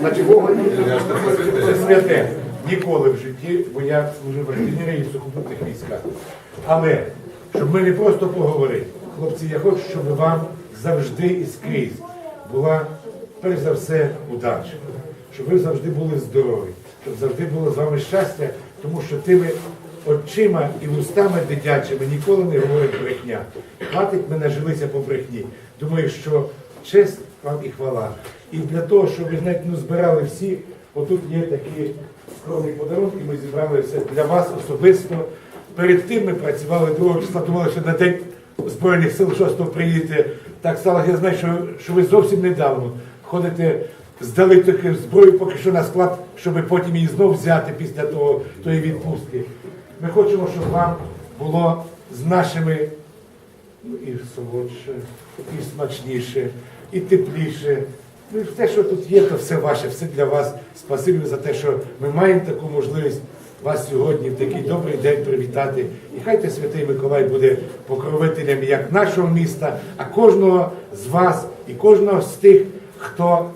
Значить, Бога це святе. Ніколи в житті, бо я служив в артилерії в сухопутних військах. Але щоб ми не просто поговорили, хлопці, я хочу, щоб вам завжди і скрізь була перш за все удача, щоб ви завжди були здорові, щоб завжди було з вами щастя, тому що тими очима і вустами дитячими ніколи не говорить брехня. Хватить ми нажилися по брехні. Думаю, що честь вам і хвала. І для того, щоб ви знаєте, ну, збирали всі, отут є такі скромні подарунки, ми зібрали все для вас особисто. Перед тим ми працювали 2 числа, думали, що на день Збройних сил 6 приїдете. Так сталося, я знаю, що, що ви зовсім недавно ходите, здали таку зброю поки що на склад, щоб потім її знов взяти після того, тої відпустки. Ми хочемо, щоб вам було з нашими і солодше, і смачніше, і тепліше. Ну, все, що тут є, то все ваше, все для вас. Спасибі за те, що ми маємо таку можливість вас сьогодні в такий добрий день привітати. І хай те Святий Миколай буде покровителем як нашого міста, а кожного з вас і кожного з тих, хто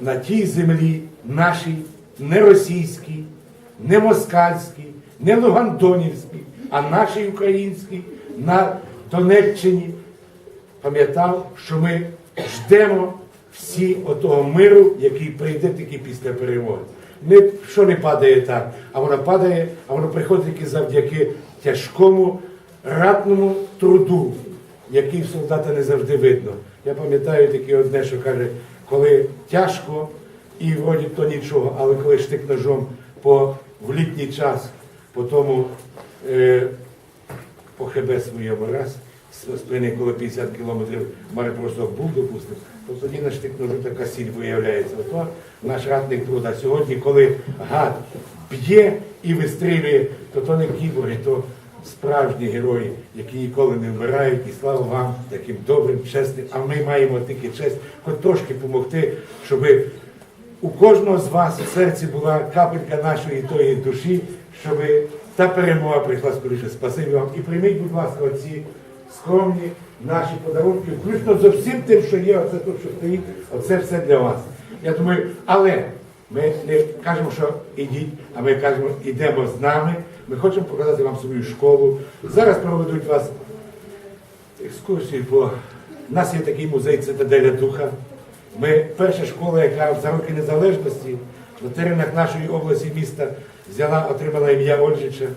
на тій землі нашій, не російській, не москальській, не лугандонівській, а нашій українській, на Донеччині, пам'ятав, що ми ждемо всі отого миру, який прийде тільки після перемоги. Не, що не падає так, а воно падає, а воно приходить тільки завдяки тяжкому ратному труду, який в солдата не завжди видно. Я пам'ятаю таке одне, що каже, коли тяжко і вроді то нічого, але коли штик ножом по, в літній час, по тому е, по хебе своєму раз, спини, коли 50 кілометрів мене був допустив, то тоді на штик така сіль виявляється. Ото наш ратник труд. А сьогодні, коли гад б'є і вистрілює, то то не кіборги, то справжні герої, які ніколи не вмирають. І слава вам таким добрим, чесним. А ми маємо тільки честь, хоч трошки допомогти, щоб у кожного з вас в серці була капелька нашої тої душі, щоб та перемога прийшла скоріше. Спасибі вам. І прийміть, будь ласка, оці скромні наші подарунки, включно з всім тим, що є, оце тут, що стоїть, оце все для вас. Я думаю, але ми не кажемо, що ідіть, а ми кажемо, ідемо з нами. Ми хочемо показати вам свою школу. Зараз проведуть вас екскурсію по. У нас є такий музей Цитаделя Духа. Ми перша школа, яка за роки незалежності на теренах нашої області міста взяла, отримала ім'я Ольжича.